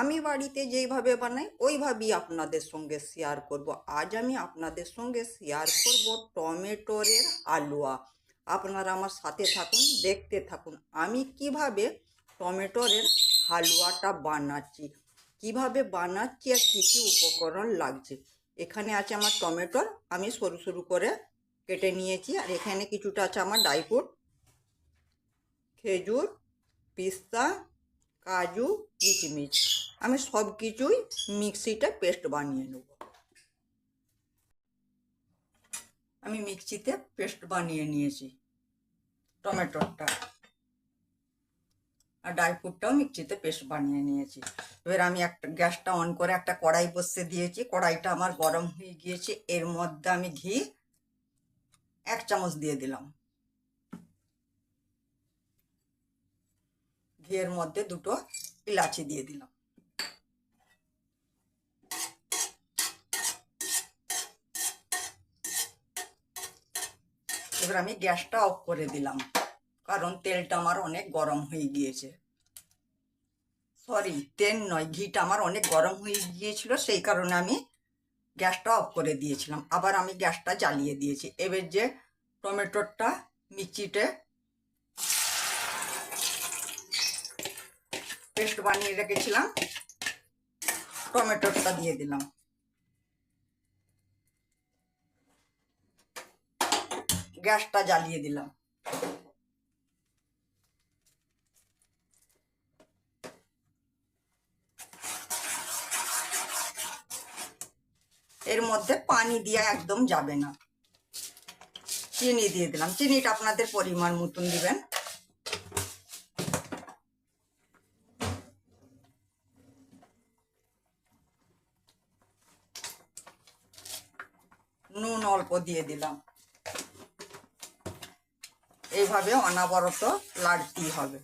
আমি বাড়িতে যেইভাবে বানাই, ওইভাবেই আপনাদের সঙ্গে শেয়ার করব। আজ আমি আপনাদের সঙ্গে শেয়ার করব টমেটোরের আলুয়া আপনারা আমার সাথে থাকুন, দেখতে থাকুন, আমি কীভাবে টমেটোরের হালুয়াটা বানাচ্ছি, কীভাবে বানাচ্ছি আর কী কী উপকরণ লাগছে। এখানে আছে আমার টমেটোর, আমি সরু সরু করে কেটে নিয়েছি, আর এখানে কিছুটা আছে আমার ড্রাই ফ্রুট খেজুর, পিস্তা কাজু কিচমিচ আমি সব কিছুই মিক্সিতে পেস্ট বানিয়ে নেব। আমি মিক্সিতে পেস্ট বানিয়ে নিয়েছি টমেটোটা। আর ড্রাই ফ্রুটটাও মিক্সিতে পেস্ট বানিয়ে নিয়েছি। এবার আমি একটা গ্যাসটা অন করে একটা কড়াই বসিয়ে দিয়েছি। কড়াইটা আমার গরম হয়ে গিয়েছে। এর মধ্যে আমি ঘি এক চামচ দিয়ে দিলাম। ঘিয়ের মধ্যে দুটো ইলাচি দিয়ে দিলাম। এবার আমি গ্যাসটা অফ করে দিলাম, কারণ তেলটা আমার অনেক গরম হয়ে গিয়েছে। সরি, তেল নয়, ঘিটা আমার অনেক গরম হয়ে গিয়েছিল, সেই কারণে আমি গ্যাসটা অফ করে দিয়েছিলাম। আবার আমি গ্যাসটা জ্বালিয়ে দিয়েছি। এবার যে টমেটোটা মিক্সিতে পেস্ট বানিয়ে রেখেছিলাম। টমেটোটা দিয়ে দিলাম। গ্যাসটা জ্বালিয়ে দিলাম। এর মধ্যে পানি দিয়ে একদম যাবে না। চিনি দিয়ে দিলাম। চিনিটা আপনাদের পরিমাণ মতন দিবেন। অল্প দিয়ে দিলাম। এইভাবে অনাবরত লাড়তেই হবে।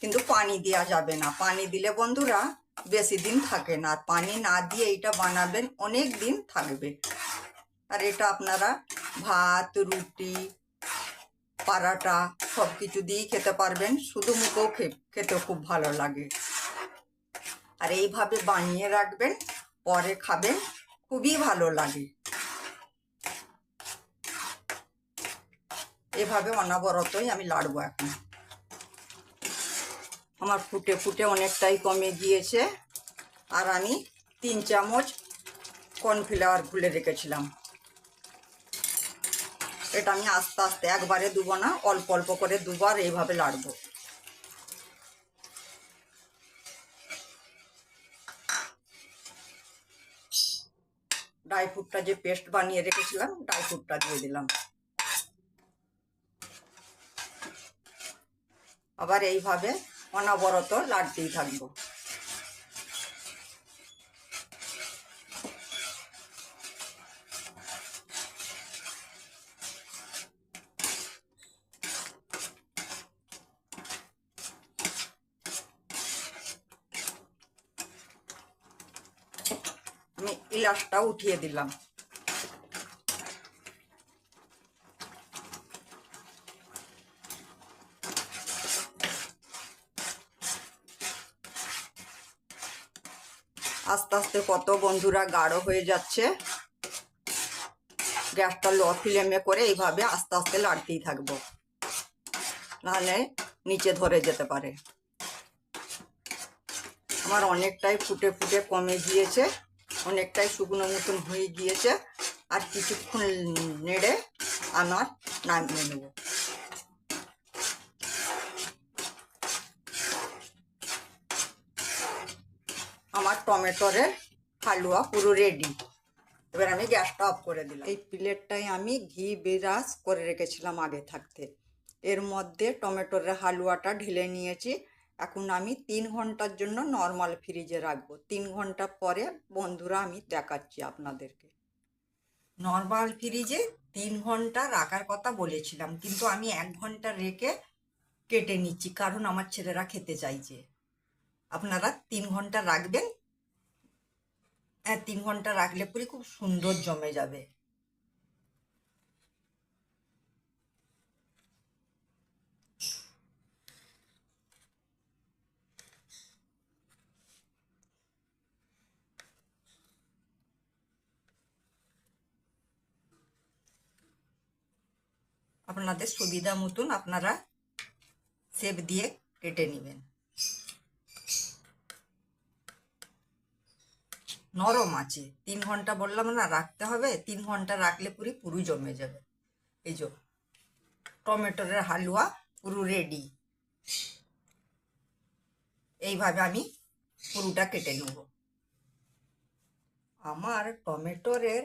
কিন্তু পানি দেওয়া যাবে না। পানি দিলে বন্ধুরা বেশি দিন থাকে না। আর পানি না দিয়ে এটা বানাবেন অনেক দিন থাকবে। আর এটা আপনারা ভাত, রুটি, পারাটা সব কিছু দিয়েই খেতে পারবেন। শুধু মুখেও খেতে খুব ভালো লাগে। আর এইভাবে বানিয়ে রাখবেন, পরে খাবেন। খুবই ভালো লাগে। এভাবে অনাবরতই আমি লাড়বো এখন। আমার ফুটে ফুটে অনেকটাই কমে গিয়েছে। আর আমি তিন চামচ কর্নফ্লাওয়ার খুলে রেখেছিলাম। এটা আমি আস্তে আস্তে একবারে দুবো না, অল্প অল্প করে দুবার এইভাবে লাড়বো। ড্রাই ফ্রুটটা যে পেস্ট বানিয়ে রেখেছিলাম ড্রাই ফ্রুটটা দিয়ে দিলাম। আবার এইভাবে অনবরত লাগতেই থাকব। আমি ইলাচটা উঠিয়ে দিলাম। আস্তে আস্তে কত বন্ধুরা গাঢ় হয়ে যাচ্ছে। গ্যাসটা লো ফ্লেমে করে এইভাবে আস্তে আস্তে লাড়তেই থাকব। নাহলে নিচে ধরে যেতে পারে। আমার অনেকটাই ফুটে ফুটে কমে গিয়েছে। অনেকটাই শুকনো মতন হয়ে গিয়েছে। আর কিছুক্ষণ নেড়ে আমার নামিয়ে নেব। আমার টমেটোরের হালুয়া পুরো রেডি এবার আমি গ্যাসটা অফ করে দিলাম। এই প্লেটটাই আমি ঘি, বিরাস করে রেখেছিলাম আগে থাকতে। এর মধ্যে টমেটোরের হালুয়াটা ঢেলে নিয়েছি। এখন আমি তিন ঘণ্টার জন্য নর্মাল ফ্রিজে রাখব। তিন ঘণ্টা পরে বন্ধুরা আমি দেখাচ্ছি আপনাদেরকে। নর্মাল ফ্রিজে তিন ঘণ্টা রাখার কথা বলেছিলাম, কিন্তু আমি এক ঘণ্টা রেখে কেটে নিচ্ছি, কারণ আমার ছেলেরা খেতে চাইছে। আপনারা তিন ঘণ্টা রাখবেন হ্যাঁ তিন ঘণ্টা রাখলে পরে খুব সুন্দর জমে যাবে। আপনাদের সুবিধা মতন আপনারা সেপ দিয়ে কেটে নেবেন। নরম আছে। তিন ঘণ্টা বললাম না, রাখতে হবে। তিন ঘণ্টা রাখলে পুরি পুরু জমে যাবে। এই যে টমেটোর হালুয়া পুরো রেডি এইভাবে আমি পুরোটা কেটে নেব। আমার টমেটোরের